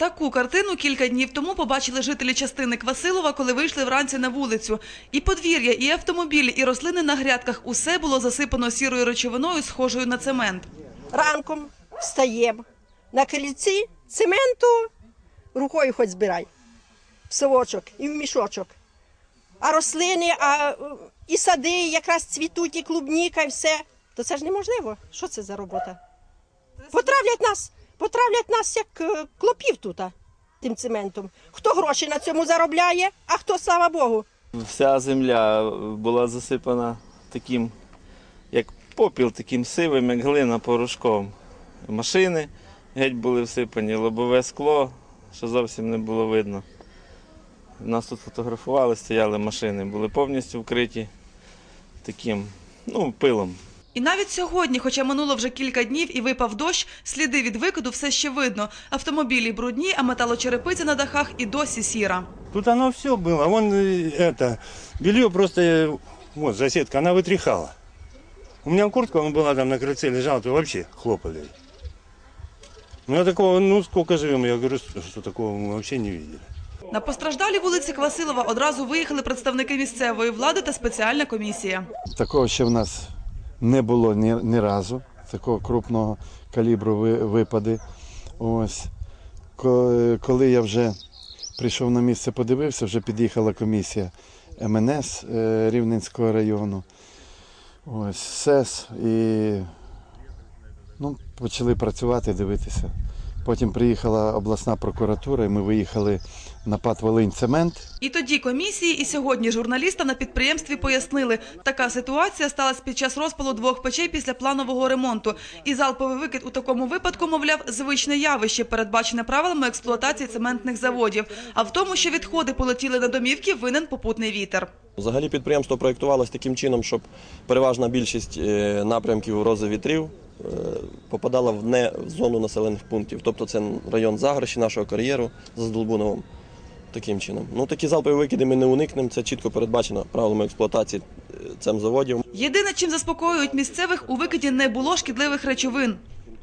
Таку картину кілька днів тому побачили жителі частини Квасилова, коли вийшли вранці на вулицю. І подвір'я, і автомобілі, і рослини на грядках – усе було засипано сірою речовиною, схожою на цемент. ранком встаємо на крильці цементу рукою хоч збирай. В совочок і в мішочок. А рослини, а, і сади якраз цвітуть, і клубніка, і все. То це ж неможливо. Що це за робота? Потравлять нас, потравлять нас як е, клопів тут, тим цементом. Хто гроші на цьому заробляє, а хто, слава Богу. Вся земля була засипана таким, як попіл, таким сивим, як глина порошком. Машини геть були всипані, лобове скло, що зовсім не було видно. Нас тут фотографували, стояли машини, були повністю вкриті таким ну, пилом. І навіть сьогодні, хоча минуло вже кілька днів і випав дощ, сліди від викиду все ще видно. Автомобілі брудні, а металочерепиця на дахах і досі сіра. Тут оно все было. Вон э, это белье просто, э, вот соседка, она вытряхала. У меня куртка вон была там на крыльце лежала, то вообще хлопали. Ну я такого, ну сколько живем, я говорю, что что такого мы вообще не видели. На постраждалі вулиці Квасилова одразу виїхали представники місцевої влади та спеціальна комісія. Такого ще в нас не було ні, ні разу, такого крупного калібру випади. Ось. Коли я вже прийшов на місце, подивився, вже під'їхала комісія МНС е, Рівненського району. Ось, СЕС. І ну, почали працювати, дивитися. Потім приїхала обласна прокуратура, і ми виїхали на ПАТ Волинь Цемент. І тоді комісії, і сьогодні журналістам на підприємстві пояснили, така ситуація сталася під час розпалу двох печей після планового ремонту. І залповий викид у такому випадку, мовляв, звичне явище, передбачене правилами експлуатації цементних заводів. А в тому, що відходи полетіли на домівки, винен попутний вітер. Взагалі підприємство проєктувалось таким чином, щоб переважна більшість е, напрямків рози вітрів е, попадала в не в зону населених пунктів. Тобто це район Заграші, нашого кар'єру за Здолбуновим. Таким чином. Ну такі залпові викиди ми не уникнемо. Це чітко передбачено правилами експлуатації е, цим заводів. Єдине, чим заспокоюють місцевих, у викиді не було шкідливих речовин.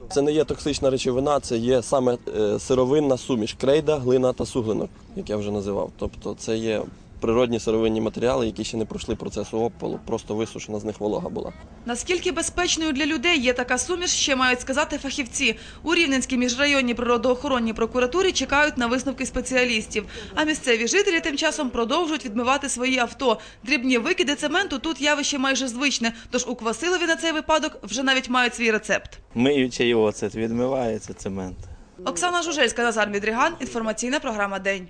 Це не є токсична речовина, це є саме е, сировинна суміш крейда, глина та суглинок, як я вже називав. Тобто це є природні сировинні матеріали, які ще не пройшли процесу опалу, просто висушена з них волога була. Наскільки безпечною для людей є така суміш, ще мають сказати фахівці. У Рівненській міжрайонній природоохоронній прокуратурі чекають на висновки спеціалістів. А місцеві жителі тим часом продовжують відмивати свої авто. Дрібні викиди цементу тут явище майже звичне, тож у Квасилові на цей випадок вже навіть мають свій рецепт. Миючий оцет відмивається цемент. Оксана Жужельська, Назар Мідріган. Інформаційна програма «День».